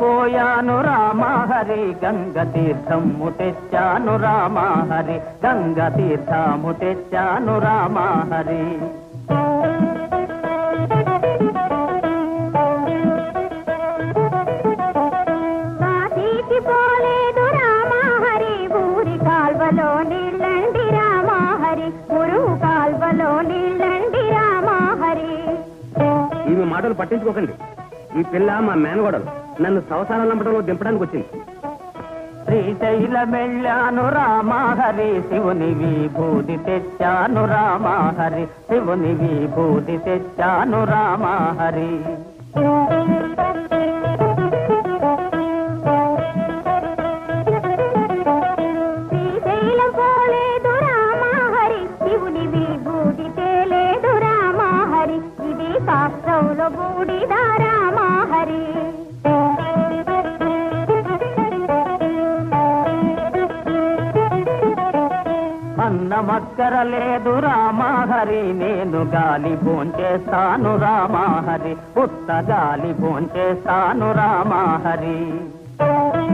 పోయాను రామహరి గంగ తీర్థము తెచ్చాను రామహరి గంగ తీర్థము తెచ్చాను ఈమె మాటలు పట్టించుకోకండి. ఈ పిల్ల మా మేనగోడలు. నన్ను సంవత్సరాల నంపడంలో దింపడానికి వచ్చింది. శ్రీశైలమెళ్ళాను రామహరి శివుని విభూతి తెచ్చాను రామహరి శివుని విభూతి తెచ్చాను పోలేదు రామహరి శివుని విభూతి తేలేదు రామహరి ఇది శాస్త్రంలో బూడిద రామహరి. అన్నమక్కర లేదు రామహరి నేను గాలి భోంచేస్తాను రామహరి పుట్ట గాలి భోంచేస్తాను రామహరి.